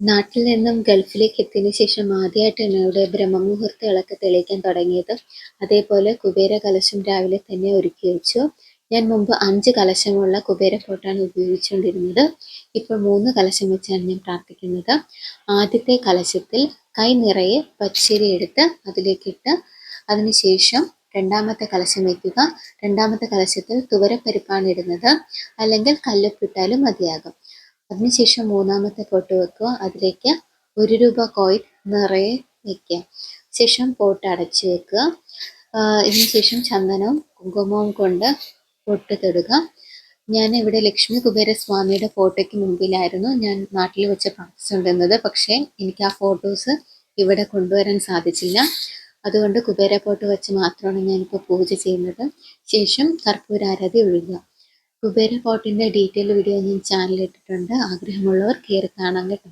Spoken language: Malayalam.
നാട്ടിൽ നിന്നും ഗൾഫിലേക്ക് എത്തിയതിന് ശേഷം ആദ്യമായിട്ടാണ് ഇവിടെ ബ്രഹ്മമുഹൂർത്തങ്ങളൊക്കെ തെളിയിക്കാൻ തുടങ്ങിയത്. അതേപോലെ കുബേര കലശം രാവിലെ തന്നെ ഒരുക്കി വെച്ചു. ഞാൻ മുമ്പ് അഞ്ച് കലശമുള്ള കുബേര ഫോട്ടോ ഉപയോഗിച്ചുകൊണ്ടിരുന്നത്. ഇപ്പോൾ മൂന്ന് കലശം വെച്ചാണ് ഞാൻ പ്രാർത്ഥിക്കുന്നത്. ആദ്യത്തെ കലശത്തിൽ കൈ നിറയെ പച്ചരി എടുത്ത് അതിലേക്കിട്ട് അതിനുശേഷം രണ്ടാമത്തെ കലശം വയ്ക്കുക. രണ്ടാമത്തെ കലശത്തിൽ തുവരപ്പരിപ്പാണ് ഇടുന്നത്. അല്ലെങ്കിൽ കല്ലുപ്പിട്ടാലും മതിയാകും. അതിനുശേഷം മൂന്നാമത്തെ പോട്ട് വെക്കുക. അതിലേക്ക് ഒരു രൂപ കോയിൻ നിറയെ വെക്കുക. ശേഷം പോട്ട് അടച്ചു വെക്കുക. ഇതിനുശേഷം ചന്ദനവും കുങ്കുമവും കൊണ്ട് പൊട്ട് തൊടുക. ഞാൻ ഇവിടെ ലക്ഷ്മി കുബേര സ്വാമിയുടെ ഫോട്ടോയ്ക്ക് മുമ്പിലായിരുന്നു. ഞാൻ നാട്ടിൽ വെച്ച് പ്രാർത്ഥിച്ചുകൊണ്ടിരുന്നത് പക്ഷേ എനിക്ക് ആ ഫോട്ടോസ് ഇവിടെ കൊണ്ടുവരാൻ സാധിച്ചില്ല. അതുകൊണ്ട് കുബേര പോട്ട് വെച്ച് മാത്രമാണ് ഞാനിപ്പോൾ പൂജ ചെയ്യുന്നത്. ശേഷം കർപ്പൂരാരതി ഒഴുകുക കുബേര ഫോർട്ടിന്റെ ഡീറ്റെയിൽ വീഡിയോ ഞാൻ ചാനലിൽ ഇട്ടിട്ടുണ്ട്. ആഗ്രഹമുള്ളവർ കയറി കാണാൻ കേട്ടോ.